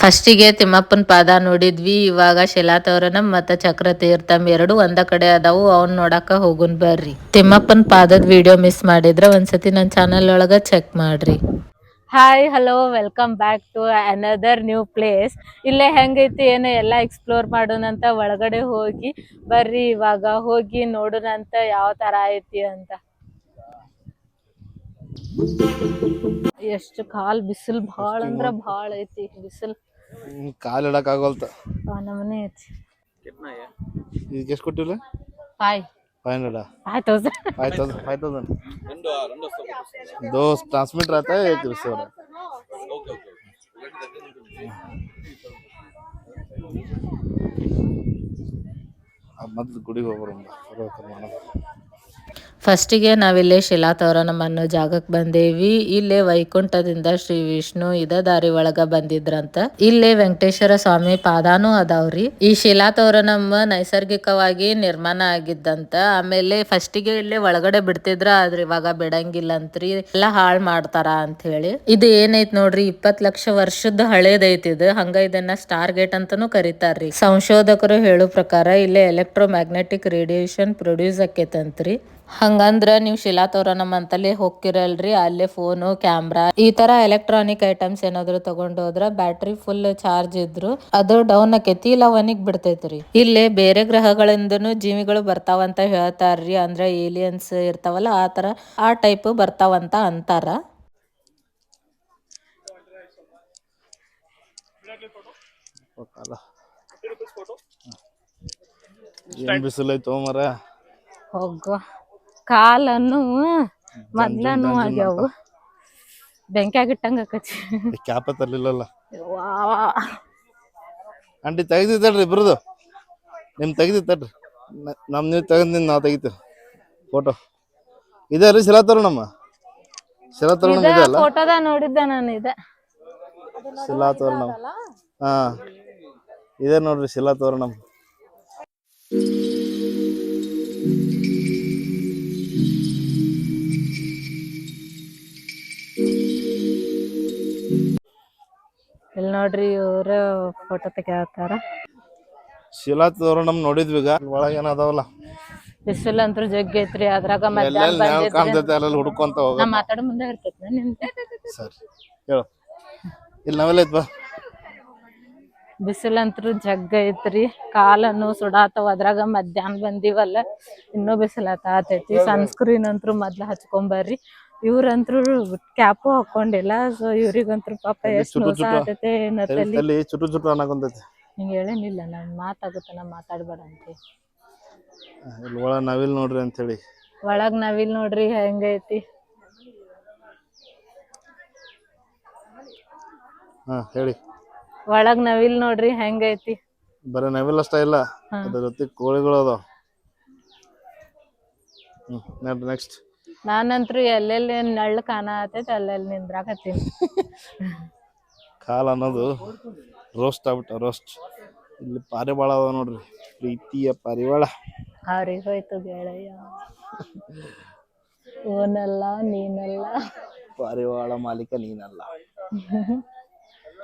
ಫಸ್ಟಿಗೆ ತಿಮ್ಮಪ್ಪನ ಪಾದ ನೋಡಿದ್ವಿ, ಇವಾಗ ಶಿಲಾತವರನ ಮತ್ತ ಚಕ್ರ ತೀರ್ಥಂ ಎರಡು ಒಂದ ಕಡೆ ಅದಾವು, ಅವ್ನ ನೋಡಾಕ ಹೋಗುನ್ ಬರ್ರಿ. ತಿಮ್ಮಪ್ಪನ ಪಾದದ ವಿಡಿಯೋ ಮಿಸ್ ಮಾಡಿದ್ರ ಒಂದ್ಸತಿ ನನ್ನ ಚಾನಲ್ ಒಳಗ ಚೆಕ್ ಮಾಡ್ರಿ. Hi hello welcome back to another new place ಇಲ್ಲೇ ಹೆಂಗೈತಿ, ಏನು ಎಲ್ಲ ಎಕ್ಸ್ಪ್ಲೋರ್ ಮಾಡೋಣಂತ ಒಳಗಡೆ ಹೋಗಿ ಬರ್ರಿ, ಇವಾಗ ಹೋಗಿ ನೋಡೋಣಂತ ಯಾವ ತರ ಐತಿ ಅಂತ. ಎಷ್ಟು ಕಾಲ್ ಬಿಸಿಲು ಭಾಳ ಅಂದ್ರ ಭಾಳ ಐತಿ ಬಿಸಿಲು ಕಾಲು ಇಡಕ್ ಆಗೋಲ್ತ ಆ ನಮನೆ ಐತಿ ಇದಕ್ಕೆ ಎಷ್ಟು ಕೊಟ್ಟಿಲ್ಲ five five hundred five thousand five thousand five thousand दोस्त ट्रांसमिट रहता है एक रिसीवर है अब ಮೊದ್ಲು ಗುಡಿಗೆ ಹೋಗ್ಬರೋಣ ಫಸ್ಟಿಗೆ ನಾವಿಲ್ಲೇ ಶಿಲಾತೋರಣಂ ಅನ್ನೋ ಜಾಗಕ್ಕೆ ಬಂದೇವಿ. ಇಲ್ಲೇ ವೈಕುಂಠದಿಂದ ಶ್ರೀ ವಿಷ್ಣು ಇದ ದಾರಿ ಒಳಗ ಬಂದಿದ್ರಂತ. ಇಲ್ಲೇ ವೆಂಕಟೇಶ್ವರ ಸ್ವಾಮಿ ಪಾದಾನು ಅದಾವ್ರಿ. ಈ ಶಿಲಾತೋರಣಂ ನೈಸರ್ಗಿಕವಾಗಿ ನಿರ್ಮಾಣ ಆಗಿದ್ದಂತ. ಆಮೇಲೆ ಫಸ್ಟಿಗೆ ಇಲ್ಲೇ ಒಳಗಡೆ ಬಿಡ್ತಿದ್ರ, ಆದ್ರ ಇವಾಗ ಬಿಡಂಗಿಲ್ಲ ಅಂತ್ರಿ ಎಲ್ಲಾ ಹಾಳ್ ಮಾಡ್ತಾರ ಅಂತ ಹೇಳಿ ಇದು ಏನೈತ್ ನೋಡ್ರಿ ಇಪ್ಪತ್ ಲಕ್ಷ ವರ್ಷದ ಹಳೇದೈತಿ ಇದು. ಹಂಗ ಇದನ್ನ ಸ್ಟಾರ್ ಗೇಟ್ ಅಂತಾನೂ ಕರೀತಾರ್ರಿ. ಸಂಶೋಧಕರು ಹೇಳೋ ಪ್ರಕಾರ ಇಲ್ಲೇ ಎಲೆಕ್ಟ್ರೋ ಮ್ಯಾಗ್ನೆಟಿಕ್ ರೇಡಿಯೇಷನ್ ಪ್ರೊಡ್ಯೂಸ್ ಆಕೇತಂತ್ರಿ. ಹಂಗಂದ್ರ ನೀವು ಶಿಲಾತೋರಣಂ ಅಂತಲೇ ಹೋಗ್ತಿರಲ್ರಿ ಅಲ್ಲೇ ಫೋನು ಕ್ಯಾಮ್ರಾ ಈ ತರ ಎಲೆಕ್ಟ್ರಾನಿಕ್ ಐಟಮ್ಸ್ ಏನಾದ್ರು ತಗೊಂಡ್ ಹೋದ್ರ ಬ್ಯಾಟ್ರಿ ಫುಲ್ ಚಾರ್ಜ್ ಇದ್ರು ಅದು ಡೌನ್ ಆಕೇತಿ ಇಲ್ಲ ಒನಿಗ್ ಬಿಡ್ತೈತ್ರಿ. ಇಲ್ಲೇ ಬೇರೆ ಗ್ರಹಗಳಿಂದನು ಜೀವಿಗಳು ಬರ್ತಾವಂತ ಹೇಳ್ತಾರ್ರಿ ಅಂದ್ರೆ ಏಲಿಯನ್ಸ್ ಇರ್ತಾವಲ್ಲ ಆ ತರ ಆ ಟೈಪ್ ಬರ್ತಾವಂತ ಅಂತಾರ. ಬಿಸಿಲೈತೋ ಮರ ಹೋಗ ಕಾಲನ್ನು ಮೊದ್ಲನು ಆಗ್ಯಾವು. ಬೆಂಕಿಯಾಗ ಇಟ್ಟಂಗ ಆಕತಿ. ಕ್ಯಾಪ ತರ್ಲಿಲ್ಲಲ್ಲ. ಆಂಟಿ ತೆಗ್ದಿತ್ತಲ್ರಿ ಇಬ್ರದು. ನಿಮ್ ತೆಗ್ದಿತ್ತಡ್ರಿ ನಮ್ ನೀವು ತೆಗ್ದು ನಿನ್ ನಾವ್ ತೆಗಿತೀವಿ. ಫೋಟೋ. ಇದೆ ರೀ ಶಿಲಾ ತರುಣಮ್ಮ. ಇದೆ ಅಲ್ಲ ಫೋಟೋದ ನೋಡಿದ್ದೆ ನಾನು ಇದೆ. ತೋರಣಮ್ಮ. ಹಾ. ಇದೆ ನೋಡ್ರಿ ಶಿಲಾತೋರಣಂ ಇಲ್ಲಿ ನೋಡ್ರಿ ಇವ್ರು ಫೋಟೋ ತೆಗಿತಾರ ಶಿಲಾತೋರಣಂ ನೋಡಿದ್ವಿ ಈಗ. ಒಳಗ ಏನದಾವಲ್ಲ ಬಿಸಿಲು ಅಂತೂ ಜಗ್ಗಿ ಐತ್ರಿ ಅದ್ರಾಗ ಮಧ್ಯಾಹ್ನ ಎಲ್ಲೆಲ್ಲಿ ನ್ಯಾವ್ ಬಂದಿದ್ರಿ ಕಾಣ್ತೈತೆ ಅಲ್ಲೆಲ್ಲಿ ಹುಡ್ಕೊಂತ ಹೋಗ? ನಾ ಮಾತಾಡೋ ಮುಂದೆ ಇರ್ತೈತಿ ನಿಮ್ಗೆ. ಸರಿ ಹೇಳು. ಇಲ್ಲಿ ನಾವೆಲ್ಲ ಐತ್ ಬಾ ಬಿಸಿಲಂತ್ರು ಜಗ್ಗ ಐತ್ರಿ ಕಾಲನ್ನು ಸುಡಾತವ ಅದ್ರಾಗ ಮಧ್ಯಾಹ್ನ ಬಂದಿವಲ್ಲ ಇನ್ನೂ ಬಿಸಿಲತ್ತಾತೈತಿ ಸನ್ಸ್ಕ್ರೀನ್ ಅಂತೂ ಮೊದ್ಲ ಹಚ್ಕೊಂಬರ್ರಿ ಇವ್ರಂತ್ರು ಕ್ಯಾಪು ಹಾಕೊಂಡಿಲ್ಲ ಸೊ ಇವ್ರಿಗಂತ್ರು ಪಾಪ ಎಷ್ಟು ಮೋಸ ಚುಟು. ಆತೈತೆ ಏನತ್ತಲ್ಲಿ ಅಲ್ಲಿ ಚುಟು ಚುಟು ಅನ್ನಕೊಂತೈತಿ ಹಿಂಗೆ ಹೇಳೇನಿಲ್ಲ ನಾನು ಮಾತಾಗುತ್ತೆ ನಾ ಮಾತಾಡ್ಬೇಡ ಅಂತ ಇಲ್ಲಿ ಒಳ ನಾವಿಲ್ ನೋಡ್ರಿ ಅಂತ ಹೇಳಿ ಒಳಗ್ ನಾವಿಲ್ ನೋಡ್ರಿ ಹೆಂಗೈತಿ. ಹಾ ಹೇಳಿ. ಒಳಗ್ ನವಿಲ್ ನೋಡ್ರಿ ಹೆಂಗೈತಿ. ಬರೀ ನವಿಲ್ ಅಷ್ಟ ಇಲ್ಲ ಅದ್ರ ಜೊತೆ ಕೋಳಿಗಳು ಅದಾವ. ಹ್ಮ್ ನೆಕ್ಸ್ಟ್ ನಾನಂತ್ರು ಎಲ್ಲೆಲ್ಲಿ ನಳ್ಳ ಕಾಣತೈತಿ ಅಲ್ಲೆಲ್ಲಿ ನಿಂದ್ರಾಕತ್ತೀನಿ. ಕಾಲ ಅನ್ನೋದು ರೋಸ್ಟ್ ಆಗ್ಬಿಟ್ಟ ರೋಸ್ಟ್ ಇಲ್ಲಿ ಪಾರಿವಾಳ ಅದ ನೋಡ್ರಿ ಪ್ರೀತಿಯ ಪಾರಿವಾಳ. ಅವ್ರಿಗೆ ಹೋಯ್ತು ಗೆಳೆಯ. ಓನಲ್ಲ ನೀನಲ್ಲ. ಪಾರಿವಾಳ ಮಾಲೀಕ ನೀನಲ್ಲ.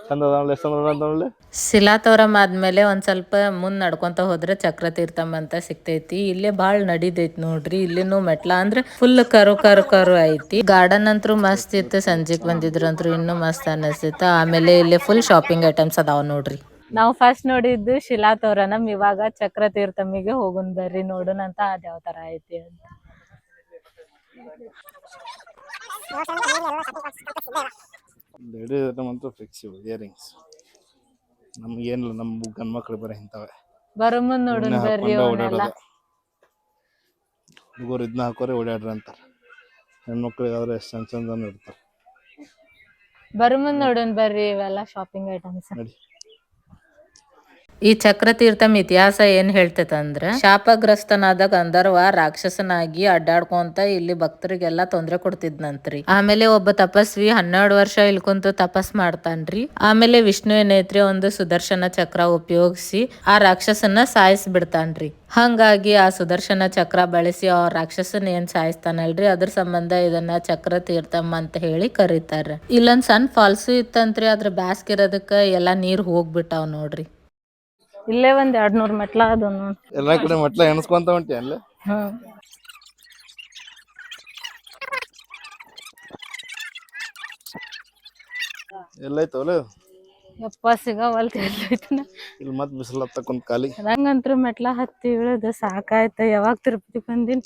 ಚಂದ ಅದಾವಲ್ಲ ಎಷ್ಟು ಚಂದ ಅದಾವಲ್ಲ ಶಿಲಾತೋರಂ ಆದ್ಮೇಲೆ ಒಂದ್ ಸ್ವಲ್ಪ ಮುಂದ್ ನಡ್ಕೊಂತ ಹೋದ್ರೆ ಚಕ್ರ ತೀರ್ಥಂ ಅಂತ ಸಿಗ್ತೈತಿ. ಇಲ್ಲೇ ಬಾಳ್ ನಡಿದೈತಿ ನೋಡ್ರಿ. ಇಲ್ಲಿನು ಮೆಟ್ಲ ಅಂದ್ರೆ ಫುಲ್ ಕರು ಕರು ಕರು ಐತಿ. ಗಾರ್ಡನ್ ಅಂತೂ ಮಸ್ತ್ ಇತ್ತು. ಸಂಜೆಗ್ ಬಂದಿದ್ರಂತ್ರು ಇನ್ನು ಮಸ್ತ್ ಅನಿಸ್ತಿತ್ತು ಆಮೇಲೆ ಇಲ್ಲಿ ಫುಲ್ ಶಾಪಿಂಗ್ ಐಟಮ್ಸ್ ಅದಾವ ನೋಡ್ರಿ. ನಾವು ಫಸ್ಟ್ ನೋಡಿದ್ದು ಶಿಲಾತೋರಣಂ ಇವಾಗ ಚಕ್ರ ತೀರ್ಥಮಿಗೆ ಹೋಗುನ್ ಬರ್ರಿ ನೋಡೋಣ ಅಂತ ಅದ ಯಾವ ತರ ಐತಿ ಅಂತ. ಲೇಡಿ ಐಟಮ್ ಅಂತೂ ಫಿಕ್ಸ್ ಇವು ಇಯರಿಂಗ್ಸ್ ನಮ್ಗೇನಿಲ್ಲ ನಮ್ಮ ಗಂಡ್ ಮಕ್ಳು ಬರೀ ಇಂಥವೆ. ಬರೋ ಮುಂದ್ ನೋಡೋಣ ಬರ್ರಿ ಅವನ್ನೆಲ್ಲ ಹುಡುಗರು ಇದನ್ನ ಹಾಕೋರೆ ಓಡಾಡ್ರಿ ಅಂತಾರೆ. ಹೆಣ್ಮಕ್ಳಿಗೆ ಆದ್ರೆ ಎಷ್ಟು ಚಂದ ಚಂದ ಇರ್ತಾರೆ ಬರೋ ಮುಂದ್ ನೋಡೋಣ ಬರ್ರಿ ಇವೆಲ್ಲ ಶಾಪಿಂಗ್ ಐಟಮ್ಸ್ ನಡಿ. ಈ ಚಕ್ರತೀರ್ಥಂ ಇತಿಹಾಸ ಏನ್ ಹೇಳ್ತೈತಂದ್ರ, ಶಾಪಗ್ರಸ್ತನಾದ ಗಂಧರ್ವ ರಾಕ್ಷಸನಾಗಿ ಅಡ್ಡಾಡ್ಕೊಂತ ಇಲ್ಲಿ ಭಕ್ತರಿಗೆಲ್ಲ ತೊಂದ್ರೆ ಕೊಡ್ತಿದ್ನಂತ್ರಿ. ಆಮೇಲೆ ಒಬ್ಬ ತಪಸ್ವಿ ಹನ್ನೆರಡು ವರ್ಷ ಇಲ್ಕೊಂತ ಕುಂತು ತಪಸ್ ಮಾಡ್ತಾನ್ರಿ. ಆಮೇಲೆ ವಿಷ್ಣು ಏನೈತ್ರಿ ಒಂದು ಸುದರ್ಶನ ಚಕ್ರ ಉಪಯೋಗಿಸಿ ಆ ರಾಕ್ಷಸನ ಸಾಯಿಸ್ ಬಿಡ್ತಾನ್ರಿ ಹಂಗಾಗಿ ಆ ಸುದರ್ಶನ ಚಕ್ರ ಬಳಸಿ ಆ ರಾಕ್ಷಸನ ಏನ್ ಸಾಯಿಸ್ತಾನಲ್ರಿ? ಅದ್ರ ಸಂಬಂಧ ಇದನ್ನ ಚಕ್ರ ತೀರ್ಥಂ ಅಂತ ಹೇಳಿ ಕರೀತಾರ. ಇಲ್ಲೊಂದ್ ಸಣ್ಣ ಫಾಲ್ಸು ಇತ್ತಂತ್ರಿ, ಅದ್ರ ಬ್ಯಾಸ್ಗಿರೋದಕ್ಕ ಎಲ್ಲಾ ನೀರ್ ಹೋಗ್ಬಿಟ್ಟಾವ್ ನೋಡ್ರಿ. ಇಲ್ಲೇ ಒಂದ್ ಎರಡ್ ನೂರ್ ಮೆಟ್ಲ ಅದು ನೋಡ್ ಎಲ್ಲಾ ಕಡೆ ಮೆಟ್ಲ ಎಣಸ್ಕೊಂತ ಹೊಂಟಿ ಅಲ್ಲ ಹ್ಮ್ ಎಲ್ಲೈತೆ ಒಲೆ ಯಪ್ಪ ಸಿಗವಲ್ತ ಎಲ್ಲೈತಿನ ಇಲ್ಲಿ ಮತ್ತೆ ಬಿಸಿಲು ಹತ್ತಕ್ಕೊಂದ್ ಖಾಲಿ. ನಂಗಂತ್ರು ಮೆಟ್ಲ ಹತ್ತಿ ಇಳಿದು ಸಾಕಾಯ್ತ. ಯಾವಾಗ ತಿರುಪತಿ ಬಂದಿನ್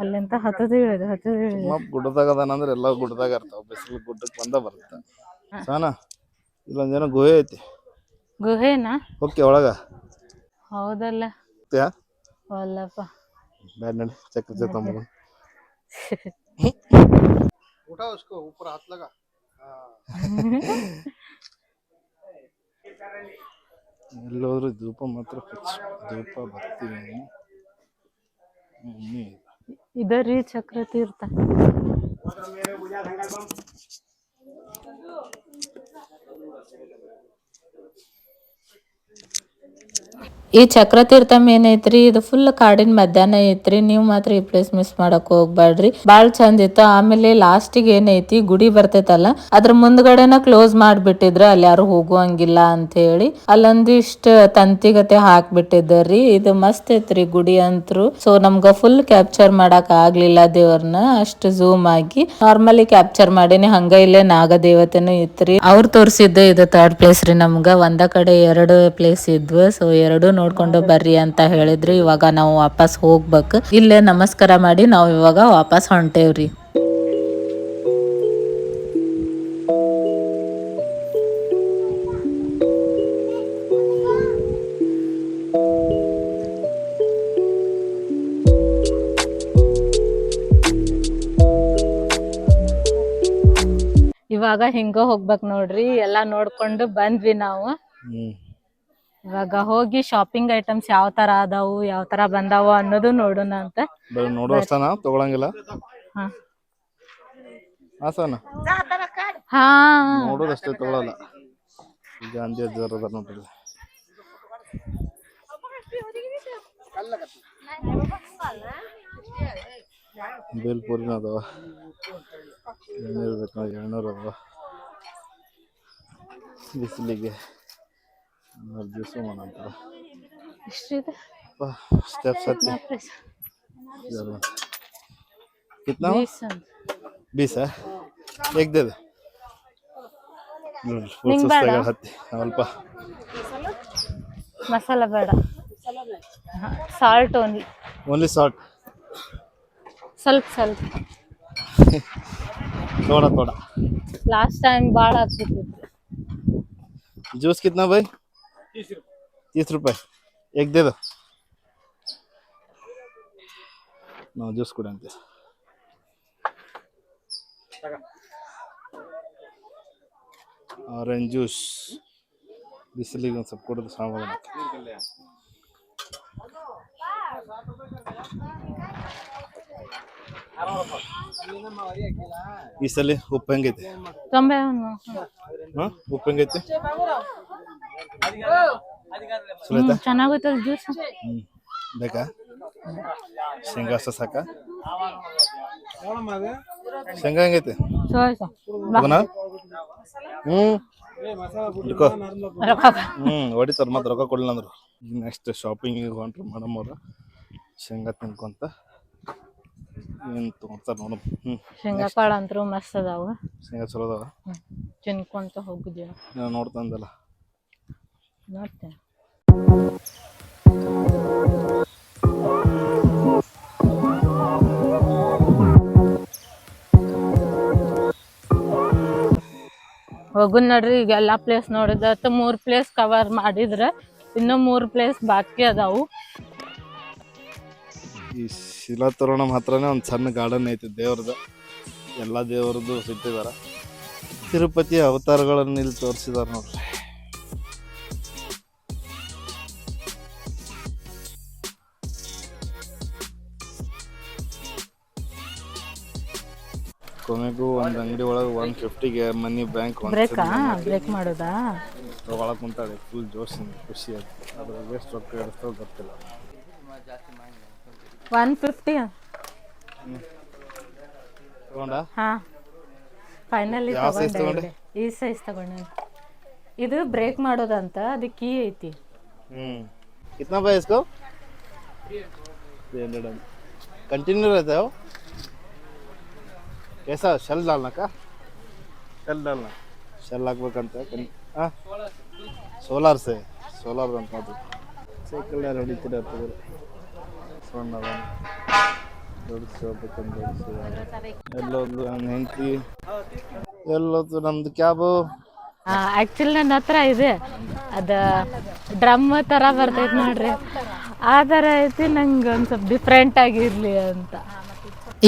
ಅಲ್ಲಿಂತ ಹತ್ತದ ಇಳಿದು ಹತ್ತದ ಇಳಿದು. ಮತ್ ಗುಡ್ಡದಾಗ ಅದಾನಂದ್ರ ಎಲ್ಲ ಗುಡ್ಡದಾಗ ಇರ್ತಾವ. ಬಿಸಿಲು ಗುಡ್ಡಕ್ ಬಂದ ಬರ್ತಾನ ಸಾನ ಇಲ್ಲೊಂದೇನೋ ಗುಹೆ ಐತಿ. ಗುಹೆನಾ? ಓಕೆ ಒಳಗ? ಹೌದಲ್ಲ. ಯಾ? ಅಲ್ಲಪ್ಪ. ಬ್ಯಾಡ್ ನಡಿ ಚಕ್ರ ಚೇತಮ್ಮ ಎಲ್ಲಿ ಎಲ್ಲೋದ್ರು ಧೂಪ ಮಾತ್ರ ಫಿಕ್ಸ್. ಧೂಪ ಬರ್ತೀವಿ ಇದರಿ ಚಕ್ರ ತೀರ್ಥ ಈ ಚಕ್ರತೀರ್ಥಂ ಏನೈತ್ರಿ ಇದು ಫುಲ್ ಕಾಡಿನ ಮಧ್ಯಾಹ್ನ ಐತ್ರಿ. ನೀವು ಮಾತ್ರ ಈ ಪ್ಲೇಸ್ ಮಿಸ್ ಮಾಡಕ್ ಹೋಗ್ಬೇಡ್ರಿ ಬಾಳ್ ಚಂದ ಇತ್ತು. ಆಮೇಲೆ ಲಾಸ್ಟಿಗೆ ಏನೈತಿ ಗುಡಿ ಬರ್ತೈತಲ್ಲ, ಅದ್ರ ಮುಂದ್ಗಡೆನ ಕ್ಲೋಸ್ ಮಾಡ್ಬಿಟ್ಟಿದ್ರ. ಅಲ್ಲಿ ಯಾರು ಹೋಗುವಂಗಿಲ್ಲ ಅಂತ ಹೇಳಿ ಅಲ್ಲೊಂದಿಷ್ಟ ತಂತಿಗತೆ ಹಾಕ್ಬಿಟ್ಟಿದ್ದರಿ. ಇದು ಮಸ್ತ್ ಐತ್ರಿ ಗುಡಿ ಅಂತರು ಸೊ ನಮ್ಗ ಫುಲ್ ಕ್ಯಾಪ್ಚರ್ ಮಾಡಕ್ ಆಗ್ಲಿಲ್ಲ ದೇವ್ರನ್ನ. ಅಷ್ಟು ಝೂಮ್ ಆಗಿ ನಾರ್ಮಲಿ ಕ್ಯಾಪ್ಚರ್ ಮಾಡೇನಿ. ಹಂಗ ಇಲ್ಲೇ ನಾಗ ದೇವತೆನೂ ಇತ್ರಿ. ಅವ್ರು ತೋರಿಸಿದ್ದು ಇದು ಥರ್ಡ್ ಪ್ಲೇಸ್ ರೀ ನಮ್ಗ. ಒಂದ ಕಡೆ ಎರಡು ಪ್ಲೇಸ್ ಇದ್ವು. ಸೊ ಎರಡು ನೋಡ್ಕೊಂಡು ಬರ್ರಿ ಅಂತ ಹೇಳಿದ್ರು. ಇವಾಗ ನಾವು ವಾಪಸ್ ಹೋಗ್ಬೇಕು. ಇಲ್ಲೇ ನಮಸ್ಕಾರ ಮಾಡಿ ನಾವು ಇವಾಗ ವಾಪಸ್ ಹೊಂಟೇವ್ರಿ. ಇವಾಗ ಹಿಂಗ ಹೋಗ್ಬೇಕು ನೋಡ್ರಿ. ಎಲ್ಲಾ ನೋಡ್ಕೊಂಡು ಬಂದ್ವಿ ನಾವು. ಇವಾಗ ಹೋಗಿ ಶಾಪಿಂಗ್ ಐಟಮ್ಸ್ ಯಾವ ತರ ಅದಾವು ಯಾವ ತರ ಬಂದಾವ ಅನ್ನೋದು ನೋಡೋಣ ಅಂತ. ಬರೀ ನೋಡುವಷ್ಟನ ತಗೊಳಂಗಿಲ್ಲ? ಹಾ. ಹಾಸನ ಹಾ. ನೋಡೋದಷ್ಟೇ ತಗೊಳಲ್ಲ. ಅಂದೇ ಜ್ವರ ಅದ ನೋಡ್ರಿ. ಬೇಲ್ಪುರಿನ ಅದಾವ. ಎಳ್ನೀರು ಬೇಕು ನೋಡಿ ಎಳ್ನೀರು ಅದಾವ ಬಿಸಿಲಿಗೆ. ಜ್ಯೂಸು ಮಾಡಂತಾರ ಎಷ್ಟಿದೆ ಸ್ಟೆಪ್ಸ್ ಹತ್ತಿ जरूर कितना हुआ? ಬೀಸ್ ಅಂತ. बीस है एक दे दे ನೋಡಿ, full ನಿಂಗ್ ಬೇಡ? ಸುಸ್ತಾಗ್ಯಾಳ ಹತ್ತಿ ಸ್ವಲ್ಪ ಮಸಾಲ ಬೇಡ ಸಾಲ್ಟ್ ಓನ್ಲಿ ಓನ್ಲಿ ಸಾಲ್ಟ್ ಸ್ವಲ್ಪ ಸ್ವಲ್ಪ थोड़ा थोड़ा ಲಾಸ್ಟ್ ಟೈಮ್ ಭಾಳ ಆಗ್ತಿತ್ತು जूस कितना भाई तीस रुपए एक दे दो ನಾವು ಜ್ಯೂಸ್ ಕುಡಿಯಂತೆ ಆರೆಂಜ್ ಜ್ಯೂಸ್ ಬಿಸಿಲಿಗೆ ಒಂದು ಸ್ವಲ್ಪ ಕುಡಿದು ಸಮಾಧಾನ ಈ ಸಲ ಉಪ್ಪು ಹೆಂಗೈತಿ ತೊಂಬೆ ಒಂದು ಹಾ ಉಪ್ಪು ಹೆಂಗೈತಿ ಐತಾ ಚೆನ್ನಾಗೈತಲ್ಲ ಜ್ಯೂಸ್ ಬೇಕಾ? ಶೇಂಗಾ ಅಷ್ಟ ಸಾಕ? ಶೇಂಗಾ ಹೆಂಗೈತೆ? ಹೋಗೋಣ ಹ್ಮ್. ಹ್ಮ್ ಹೊಡಿತಾರ ಮತ್ತೆ ರೊಕ್ಕ ಕೊಡ್ಲಿಲ್ಲ ಅಂದ್ರು. ನೆಕ್ಸ್ಟ್ ಶಾಪಿಂಗ್ ಹೊಂಟ್ರು ಮೇಡಮ್ ಅವ್ರ. ಶೇಂಗಾ ತಿನ್ಕೊಂತ. ಏನ್ ತಗೊಂತಾರ ನೋಡು. ಹ್ಮ್ ಶೇಂಗಾ ಕಾಳು ಅಂತೂ ಮಸ್ತ್ ಅದಾವ. ಶೇಂಗಾ ಚಲೋ ಅದಾವ. ತಿನ್ಕೊಂತ ಹೋಗಿದ್ದೀವಿ ನಾನು ನೋಡ್ತಂದಲ್ಲ ನೋಡ್ತೇನೆ ಹೋಗುನ್ ನೋಡ್ರಿ, ಈಗ ಎಲ್ಲಾ ಪ್ಲೇಸ್ ನೋಡಿದ ಮೂರ್ ಪ್ಲೇಸ್ ಕವರ್ ಮಾಡಿದ್ರ ಇನ್ನೂ ಮೂರ್ ಪ್ಲೇಸ್ ಬಾಕಿ ಅದಾವು. ಈ ಶಿಲಾತೋರಣಂ ಮಾತ್ರನೇ ಒಂದು ಸಣ್ಣ ಗಾರ್ಡನ್ ಐತಿ ದೇವ್ರದ್ದು ಎಲ್ಲ ದೇವ್ರದ್ದು ಸಿಟ್ಟಿದಾರ. ತಿರುಪತಿ ಅವತಾರಗಳನ್ನ ಇಲ್ಲಿ ತೋರಿಸಿದಾರ ನೋಡ್ರಿ. ಕೊನೆಗೂ ಒಂದು ಅಂಗಡಿ ಒಳಗೆ ಒನ್ ಫಿಫ್ಟಿಗೆ ಮನಿ ಬ್ಯಾಂಕ್ ಬ್ರೇಕಾ ಬ್ರೇಕ್ ಮಾಡೋದಾ ತಗೊಳಕ್ ಕುಂತಾಳೆ ಫುಲ್ ಜೋಶಿಂದ ಖುಷಿ ಆಯ್ತು ಅದ್ರಾಗ ಎಷ್ಟು ರೊಕ್ಕ ಇರ್ತೋ ಗೊತ್ತಿಲ್ಲ ಒನ್ ಫಿಫ್ಟಿ ತಗೊಂಡ ಹಾ ಫೈನಲಿ ಯಾವ size ತಗೊಂಡೆ ಈ ಸೈಜ್ ತಗೊಂಡೆ ಇದು ಬ್ರೇಕ್ ಮಾಡೋದಂತ ಅದು ಕೀ ಐತಿ हम्म कितना भाई इसको थ्री हंड्रेड कंटिन्यू रहता है वो ಎಸ ಶೆಲ್ ದಾಲ್ನಕ್ಕ? ಶೆಲ್ ಅಲ್ಲ ಶೆಲ್ ಹಾಕ್ಬೇಕಂತ ಹಾಂ ಸೋಲಾರ್ ಸೇ ಸೋಲಾರ್ ಅಂತ ಅದು. ಸೈಕಲ್ ಯಾರು ಹೊಡಿತೀರ ಸಣ್ಣ ಎಲ್ಲೋದು ನನ್ನ ಎಲ್ಲೋದು ನಮ್ದು ಕ್ಯಾಬು. ಆ್ಯಕ್ಚುಲಿ ನನ್ನ ಹತ್ರ ಇದೆ. ಅದು ಡ್ರಮ್ ಥರ ಬರ್ತೈತೆ ನೋಡ್ರಿ. ಆ ಥರ ಐತಿ ನಂಗೆ ಒಂದು ಸ್ವಲ್ಪ ಡಿಫ್ರೆಂಟ್ ಆಗಿರಲಿ ಅಂತ.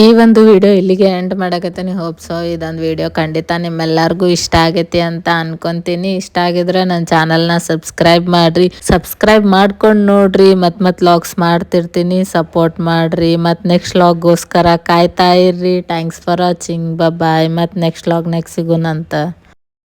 ಈ ಒಂದು ವಿಡಿಯೋ ಇಲ್ಲಿಗೆ ಎಂಡ್ ಮಾಡಕತ್ತೀನಿ ಹೋಪ್ ಸೊ ಇದೊಂದು ವಿಡಿಯೋ ಖಂಡಿತ ನಿಮ್ಮೆಲ್ಲರಿಗೂ ಇಷ್ಟ ಆಗೈತಿ ಅಂತ ಅನ್ಕೊಂತೀನಿ. ಇಷ್ಟ ಆಗಿದ್ರೆ ನನ್ನ ಚಾನಲ್ನ ಸಬ್ಸ್ಕ್ರೈಬ್ ಮಾಡ್ರಿ. ಸಬ್ಸ್ಕ್ರೈಬ್ ಮಾಡ್ಕೊಂಡು ನೋಡ್ರಿ, ಮತ್ತೆ ಮತ್ತೆ ಲಾಗ್ಸ್ ಮಾಡ್ತಿರ್ತೀನಿ. ಸಪೋರ್ಟ್ ಮಾಡ್ರಿ. ಮತ್ತೆ ನೆಕ್ಸ್ಟ್ ಲಾಗ್ಗೋಸ್ಕರ ಕಾಯ್ತಾ ಇರ್ರಿ. ಥ್ಯಾಂಕ್ಸ್ ಫಾರ್ ವಾಚಿಂಗ್ ಬಾಯ್ ಮತ್ ನೆಕ್ಸ್ಟ್ ಲಾಗ್ ನೆಕ್ಸ್ಟ್ ಸಿಗೋಣಂತ.